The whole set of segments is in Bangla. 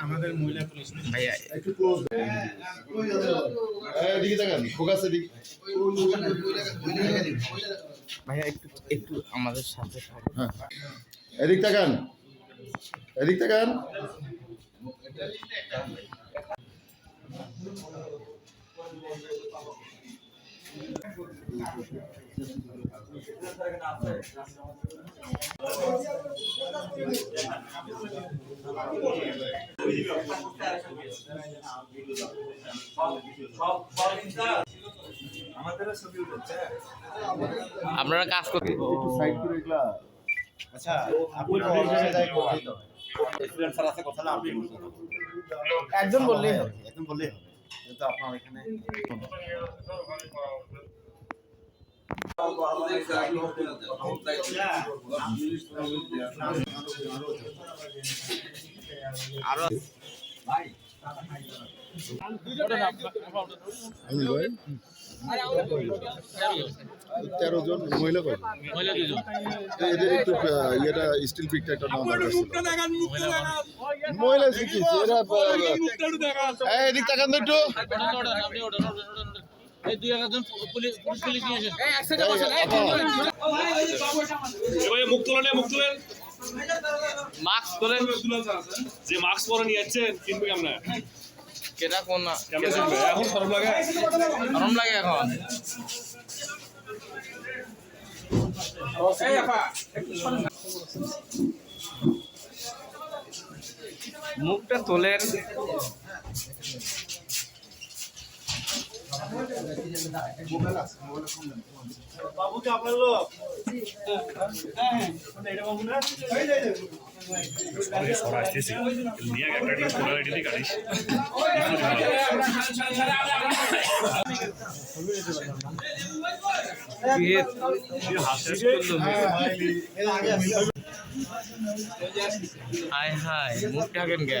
আমাদের মহিলা পুলিশ ভাইয়া একটু ক্লোজ এদিকে তাকান ফোকাস এদিকে ভাইয়া একটু একটু আমাদের সাথে থাকুন। হ্যাঁ। এদিক তাকান। এদিক তাকান। আপনারা কাজ করতে একটু সাইড করে আচ্ছা একজন বললেই হবে একদম বললেই যেহেতু আপনার এখানে আরও আমি ভাই তেরো জন মহিলা কয়? এদের একটু ইয়েটা স্টিল পিকটা একটা নাম মহিলা শিখিয়েছে এরা এদিক তাকান তো একটু। যে মাস্ক পরে নিয়ে যাচ্ছেন কিনবে আমরা কেটা কোন কেমন এখন সরম লাগে? গরম লাগে এখন। মুখটা তোলেন বাবুকে আপনার লোক? হাই হাই মুখ ঢাকেন কে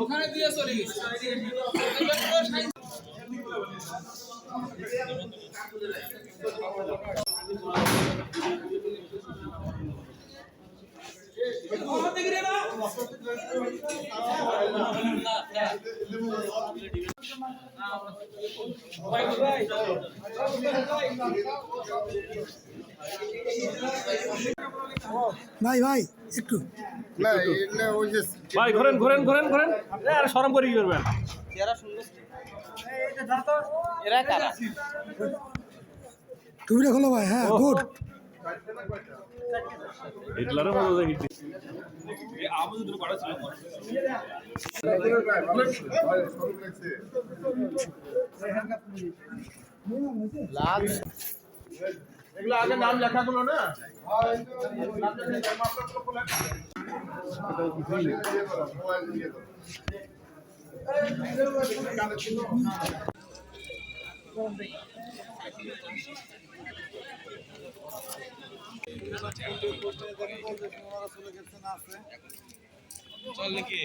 ওখানে দিয়ে চলে গেছে। ভাই ভাই একটু ভাই একটু। ভাই ঘোরেন ঘোরেন ঘোরেন ঘোরেন। আর সরম করে কি করবেন এরা কারা? টুপিটা খোলো ভাই হ্যাঁ গুড। দেখি আমাদের দুটো ছিল এগুলো আগে নাম লেখাগুলো না? চল নাকি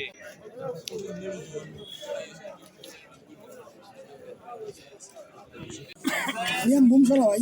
ভাই।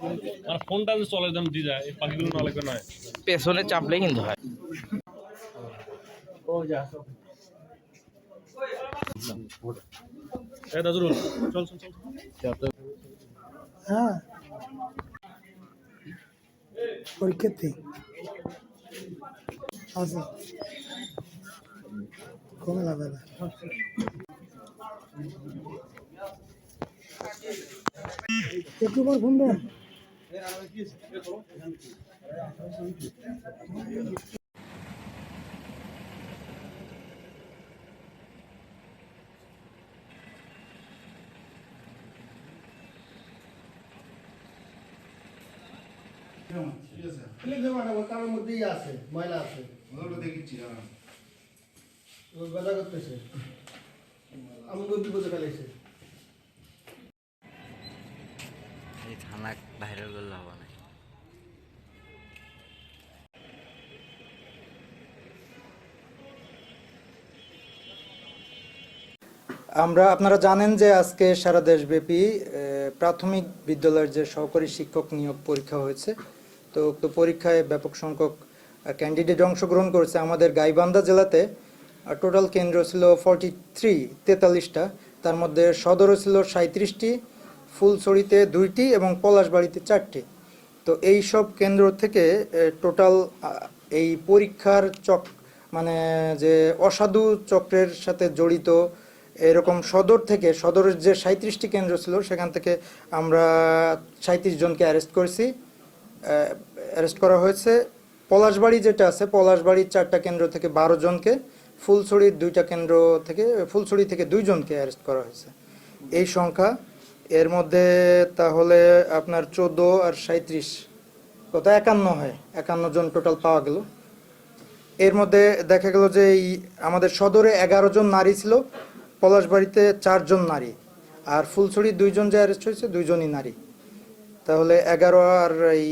না আর ফোনটা যে চলে একদম দিয়ে যায় এই পাখিগুলো না লাগবে নয়। পেছনে চাপলে কিন্তু হয়। এই নাজরুল চল চল চল। হ্যাঁ। কমে না। একটু পর ফোন দেন। কারোর মধ্যেই আছে ময়লা আছে ও গদা করতেছে আমাকে বিপদে ফেলেছে এই থানা ভাইরাল করলে হবে না। আমরা, আপনারা জানেন যে আজকে সারা দেশব্যাপী প্রাথমিক বিদ্যালয়ের যে সহকারী শিক্ষক নিয়োগ পরীক্ষা হয়েছে, তো উক্ত পরীক্ষায় ব্যাপক সংখ্যক ক্যান্ডিডেট অংশগ্রহণ করেছে আমাদের গাইবান্ধা জেলাতে। টোটাল কেন্দ্র ছিল ফর্টি থ্রি তেতাল্লিশটা, তার মধ্যে সদরও ছিল সাঁত্রিশটি ফুলছড়িতে দুইটি এবং পলাশবাড়িতে চারটি। তো এই সব কেন্দ্র থেকে টোটাল এই পরীক্ষার চক মানে যে অসাধু চক্রের সাথে জড়িত এরকম সদর থেকে, সদরের যে সাঁত্রিশটি কেন্দ্র ছিল, সেখান থেকে আমরা সাঁত্রিশ জনকে অ্যারেস্ট করেছি। অ্যারেস্ট করা হয়েছে। পলাশবাড়ি যেটা আছে, পলাশবাড়ির চারটা কেন্দ্র থেকে বারো জনকে, ফুলছড়ির দুইটা কেন্দ্র থেকে, ফুলছড়ি থেকে দুইজনকে অ্যারেস্ট করা হয়েছে। এই সংখ্যা এর মধ্যে তাহলে আপনার চোদ্দ আর সাঁত্রিশ কত একান্ন হয়, একান্ন জন টোটাল পাওয়া গেল। এর মধ্যে দেখা গেল যে এই আমাদের সদরে এগারো জন নারী ছিল, পলাশবাড়িতে চারজন নারী, আর ফুলছড়ি দুইজন যে অ্যারেস্ট হয়েছে, দুইজনই নারী। তাহলে এগারো আর এই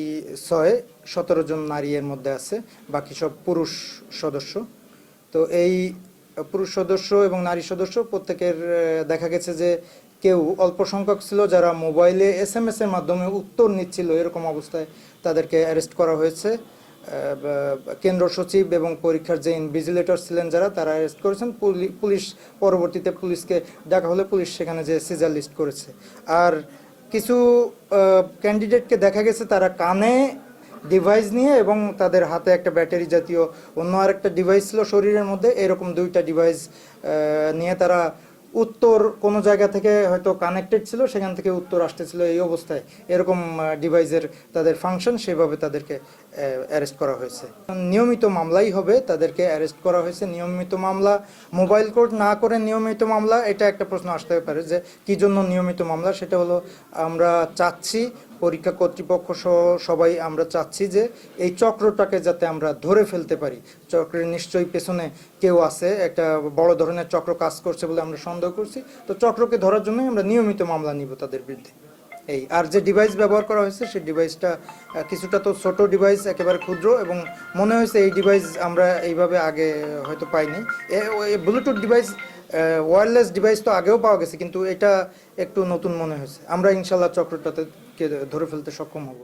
ছয়, সতেরো জন নারী এর মধ্যে আছে, বাকি সব পুরুষ সদস্য। তো এই পুরুষ সদস্য এবং নারী সদস্য প্রত্যেকের দেখা গেছে যে কেউ অল্প সংখ্যক ছিল যারা মোবাইলে এস এম এর মাধ্যমে উত্তর নিচ্ছিল, এরকম অবস্থায় তাদেরকে অ্যারেস্ট করা হয়েছে। কেন্দ্র সচিব এবং পরীক্ষার যে ইনভিজিলেটর ছিলেন যারা, তারা অ্যারেস্ট করেছেন। পুলি- পুলিশ পরবর্তীতে পুলিশকে ডাকা হলে পুলিশ সেখানে যে সিজার লিস্ট করেছে। আর কিছু ক্যান্ডিডেটকে দেখা গেছে তারা কানে ডিভাইস নিয়ে এবং তাদের হাতে একটা ব্যাটারি জাতীয় অন্য আরেকটা ডিভাইস ছিল শরীরের মধ্যে। এরকম দুইটা ডিভাইস নিয়ে তারা উত্তর কোনো জায়গা থেকে হয়তো কানেক্টেড ছিল, সেখান থেকে উত্তর আসতেছিল এই অবস্থায়। এরকম ডিভাইসের তাদের ফাংশন সেভাবে তাদেরকে অ্যারেস্ট করা হয়েছে। নিয়মিত মামলাই হবে, তাদেরকে অ্যারেস্ট করা হয়েছে। নিয়মিত মামলা মোবাইল কোর্ট না করে নিয়মিত মামলা, এটা একটা প্রশ্ন আসতে পারে যে, কি জন্য নিয়মিত মামলা? সেটা হলো, আমরা চাচ্ছি পরীক্ষা কর্তৃপক্ষ সহ সবাই আমরা চাচ্ছি যে এই চক্রটাকে যাতে আমরা ধরে ফেলতে পারি। চক্রের নিশ্চয়ই পেছনে কেউ আছে, একটা বড় ধরনের চক্র কাজ করছে বলে আমরা সন্দেহ করছি। তো চক্রকে ধরার জন্যই আমরা নিয়মিত মামলা নিব তাদের বিরুদ্ধে। এই, আর যে ডিভাইস ব্যবহার করা হয়েছে, সেই ডিভাইসটা কিছুটা তো ছোট ডিভাইস একেবারে ক্ষুদ্র এবং মনে হয়েছে এই ডিভাইস আমরা এইভাবে আগে হয়তো পাইনি। ব্লুটুথ ডিভাইস ওয়্যারলেস ডিভাইস তো আগেও পাওয়া গেছে, কিন্তু এটা একটু নতুন মনে হয়েছে। আমরা ইনশাল্লাহ চক্রটাতে ধরে ফেলতে সক্ষম হব?